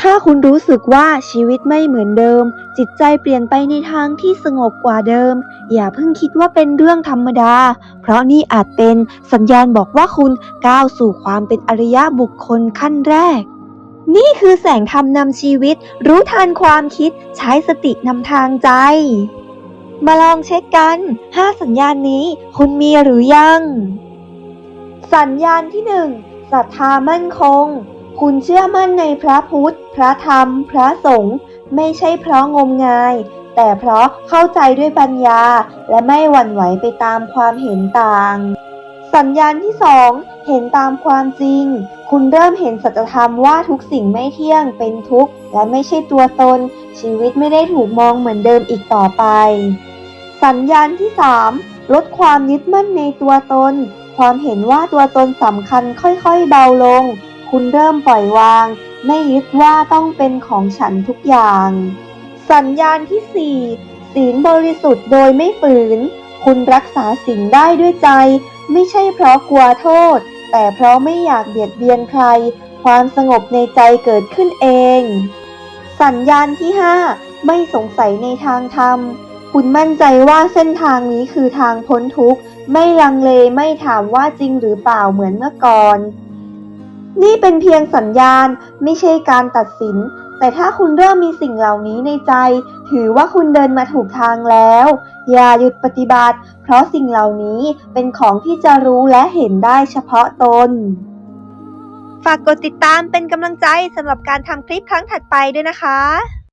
ถ้าคุณรู้สึกว่าชีวิตไม่เหมือนเดิม จิตใจเปลี่ยนไปในทางที่สงบกว่าเดิม อย่าเพิ่งคิดว่าเป็นเรื่องธรรมดา เพราะนี่อาจเป็นสัญญาณบอกว่าคุณก้าวสู่ความเป็นอริยะบุคคลขั้นแรก นี่คือแสงธรรมนำชีวิต รู้ทันความคิดใช้สตินำทางใจ มาลองเช็คกัน 5 สัญญาณนี้คุณมีหรือยัง สัญญาณที่ 1. ศรัทธามั่นคง คุณเชื่อมั่นในพระพุทธ พระธรรม พระสงฆ์ไม่ใช่เพราะงมงาย แต่เพราะเข้าใจด้วยปัญญา และไม่หวั่นไหวไปตามความเห็นต่าง สัญญาณที่2เห็นตามความจริง คุณเริ่มเห็นสัจธรรมว่าทุกสิ่งไม่เที่ยงเป็นทุกข์ และไม่ใช่ตัวตน ชีวิตไม่ได้ถูกมองเหมือนเดิมอีกต่อไป สัญญาณที่3ลดความยึดมั่นในตัวตน ความเห็นว่าตัวตนสำคัญค่อยๆเบาลง คุณเริ่มปล่อยวาง ไม่ยึดว่าต้องเป็นของฉันทุกอย่าง สัญญาณที่ 4 ศีลบริสุทธิ์โดยไม่ฝืน คุณรักษาศีลได้ด้วยใจ ไม่ใช่เพราะกลัวโทษ แต่เพราะไม่อยากเบียดเบียนใคร ความสงบในใจเกิดขึ้นเอง สัญญาณที่ 5 ไม่สงสัยในทางธรรมคุณมั่นใจว่าเส้นทางนี้คือทางพ้นทุกข์ ไม่ลังเลไม่ถามว่าจริงหรือเปล่าเหมือนเมื่อก่อน นี่เป็นเพียงสัญญาณไม่ใช่การตัดสิน แต่ถ้าคุณเริ่มมีสิ่งเหล่านี้ในใจ ถือว่าคุณเดินมาถูกทางแล้ว อย่าหยุดปฏิบัติ เพราะสิ่งเหล่านี้เป็นของที่จะรู้และเห็นได้เฉพาะตน ฝากกดติดตามเป็นกำลังใจสำหรับการทำคลิปครั้งถัดไปด้วยนะคะ